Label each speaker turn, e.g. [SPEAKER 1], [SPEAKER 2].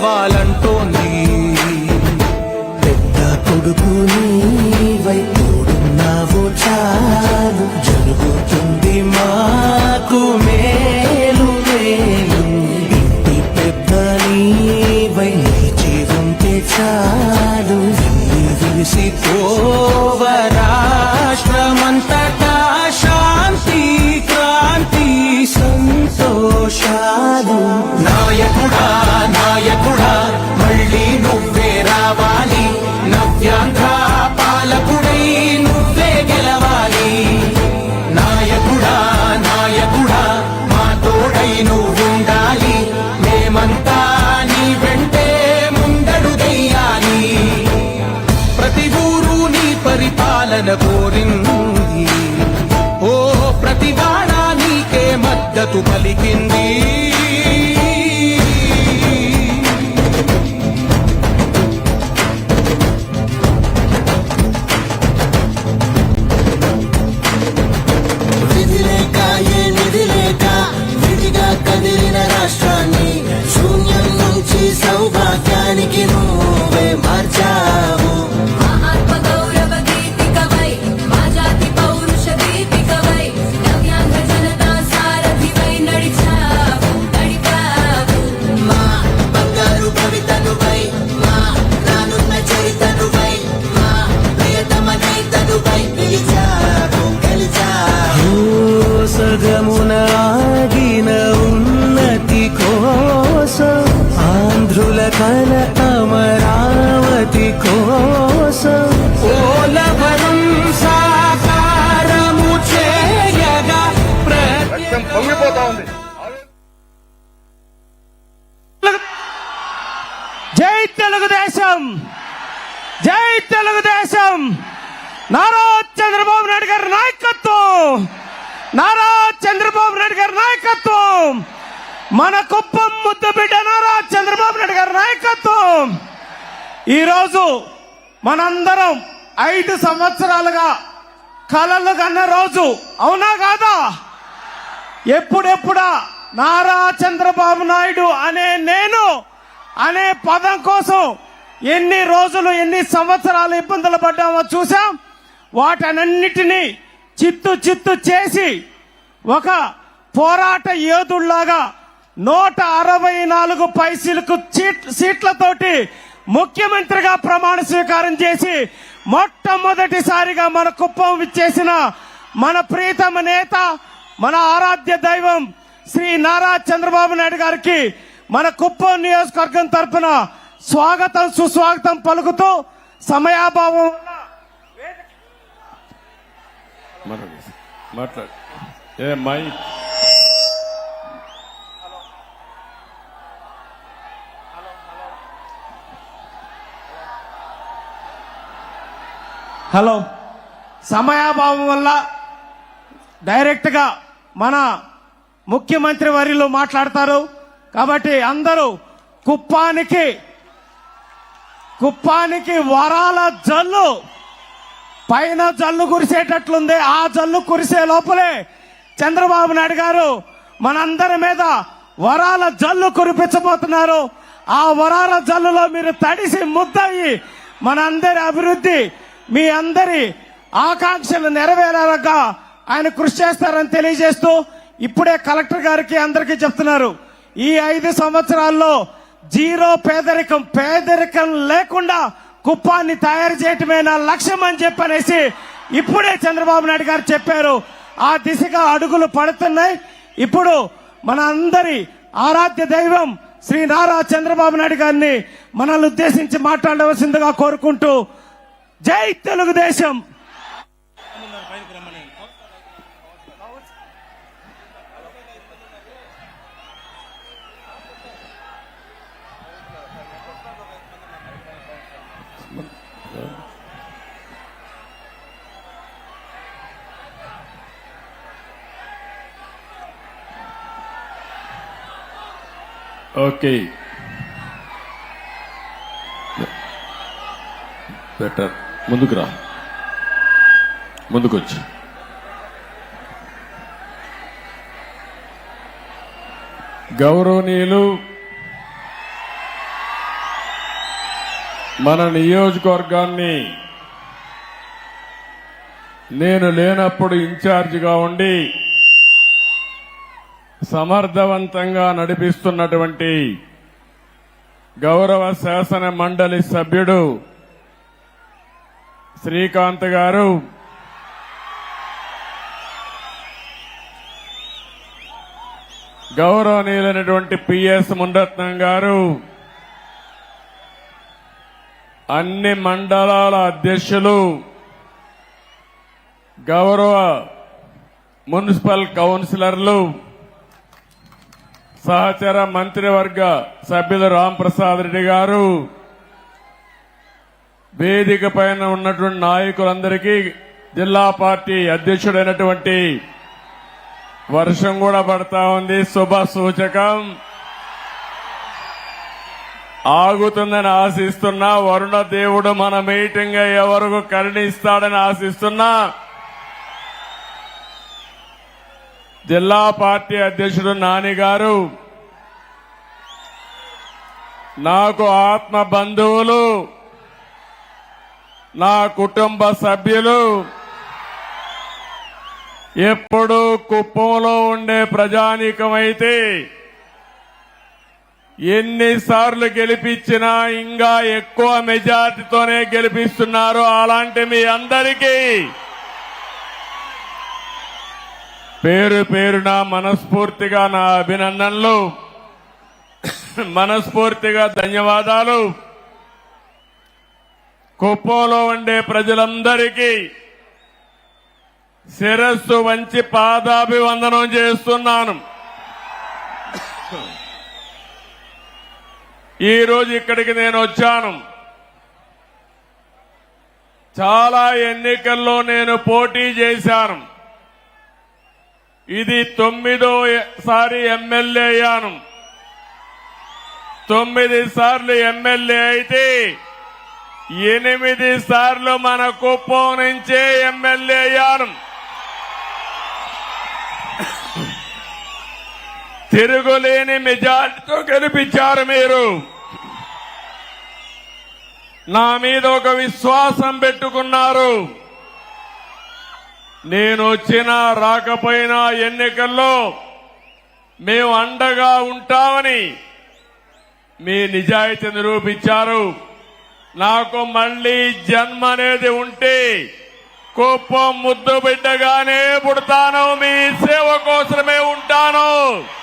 [SPEAKER 1] যাওয়ার కోరింది. ఓ ప్రతి వాడ నీకే మద్దతు పలికింది.
[SPEAKER 2] నాయకత్వం నారా చంద్రబాబు నాయుడు గారి నాయకత్వం. నారా చంద్రబాబు నాయుడు గారి నాయకత్వం. మన కుప్పం ముద్దు బిడ్డ నారా చంద్రబాబు నాయుడు గారి నాయకత్వం. ఈరోజు మనందరం ఐదు సంవత్సరాలుగా కలలు కన్న రోజు అవునా కాదా? ఎప్పుడెప్పుడా నారా చంద్రబాబు నాయుడు అనే నేను అనే పదం కోసం ఎన్ని రోజులు ఎన్ని సంవత్సరాలు ఇబ్బందులు పడ్డామో చూసాం వాటన్నిటినీ చిత్తు చిత్తు చేసి ఒక పోరాట యోధుల్లాగా నూట అరవై నాలుగు పైసలకు సీట్లతోటి ముఖ్యమంత్రిగా ప్రమాణ స్వీకారం చేసి మొట్టమొదటిసారిగా మన కుప్పం విచ్చేసిన మన ప్రీతమ నేత మన ఆరాధ్య దైవం శ్రీ నారా చంద్రబాబు నాయుడు గారికి మన కుప్పం నియోజకవర్గం తరపున స్వాగతం సుస్వాగతం పలుకుతూ సమయాభావం వల్ల
[SPEAKER 3] మాట్లాడు. మాట్లాడు ఏ మై
[SPEAKER 2] హలో. సమయాభావం వల్ల డైరెక్ట్గా మన ముఖ్యమంత్రి వర్యులు మాట్లాడతారు. కాబట్టి అందరూ కుప్పానికి కుప్పానికి వరాల జల్లు. పైన జల్లు కురిసేటట్లుంది ఆ జల్లు కురిసే లోపలే చంద్రబాబు నాయుడు గారు మనందరి మీద వరాల జల్లు కురిపించబోతున్నారు. ఆ వరాల జల్లులో మీరు తడిసి ముద్దయి మనందరి అభివృద్ధి మీ అందరి ఆకాంక్షలు నెరవేరేలాగా ఆయన కృషి చేస్తారని తెలియజేస్తూ ఇప్పుడే కలెక్టర్ గారికి అందరికీ చెప్తున్నారు. ఈ ఐదు సంవత్సరాల్లో జీరో పేదరికం పేదరికం లేకుండా కుప్పాన్ని తయారు చేయటమే నా లక్ష్యం అని చెప్పనేసి ఇప్పుడే చంద్రబాబు నాయుడు గారు చెప్పారు. ఆ దిశగా అడుగులు పడుతున్నాయి. ఇప్పుడు మన అందరి ఆరాధ్య దైవం శ్రీ నారా చంద్రబాబు నాయుడు గారిని మనల్ని ఉద్దేశించి మాట్లాడవలసిందిగా కోరుకుంటూ జై తెలుగుదేశం.
[SPEAKER 3] ఓకే. బెటర్. ముందుకు రా. ముందుకొచ్చి. గౌరవనీయులు మన నియోజకవర్గాన్ని నేను లేనప్పుడు ఇన్ఛార్జిగా ఉండి సమర్థవంతంగా నడిపిస్తున్నటువంటి గౌరవ శాసన మండలి సభ్యుడు శ్రీకాంత్ గారు గౌరవనీయులైనటువంటి పిఎస్ మునరత్నం గారు అన్ని మండలాల అధ్యక్షులు గౌరవ మున్సిపల్ కౌన్సిలర్లు సహచర మంత్రివర్గ సభ్యులు రాంప్రసాద్ రెడ్డి గారు వేదిక పైన ఉన్నటువంటి నాయకులందరికీ జిల్లా పార్టీ అధ్యక్షుడైనటువంటి వర్షం కూడా పడతా ఉంది. శుభ సూచకం. ఆగుతుందని ఆశిస్తున్నా వరుణ దేవుడు మన మీటింగ్ అయ్యే వరకు కరుణిస్తాడని ఆశిస్తున్నా. జిల్లా పార్టీ అధ్యక్షుడు నాని గారు నాకు ఆత్మ బంధువులు నా కుటుంబ సభ్యులు ఎప్పుడు కుప్పంలో ఉండే ప్రజానీకమైతే ఎన్నిసార్లు గెలిపించినా ఇంకా ఎక్కువ మెజార్టీతోనే గెలిపిస్తున్నారు అలాంటి మీ అందరికీ. పేరు పేరున మనస్ఫూర్తిగా నా అభినందనలు. మనస్ఫూర్తిగా ధన్యవాదాలు. కుప్పంలో ఉండే ప్రజలందరికీ శిరస్సు వంచి పాదాభివందనం చేస్తున్నాను. ఈరోజు ఇక్కడికి నేను వచ్చాను. చాలా ఎన్నికల్లో నేను పోటీ చేశాను. ఇది తొమ్మిదో సారి ఎమ్మెల్యే అయ్యాను. తొమ్మిది సార్లు ఎమ్మెల్యే అయితే ఎనిమిది సార్లు మన కుప్పం నుంచే ఎమ్మెల్యే అయ్యాను. తిరుగులేని మెజార్టీతో గెలిపించారు మీరు. నా మీద ఒక విశ్వాసం పెట్టుకున్నారు. నేను వచ్చినా రాకపోయినా ఎన్నికల్లో మేము అండగా ఉంటామని మీ నిజాయితీ నిరూపించారు. నాకు మళ్ళీ జన్మ అనేది ఉంటే కుప్పం ముద్దు బిడ్డగానే పుడతాను. మీ సేవ కోసమే ఉంటాను.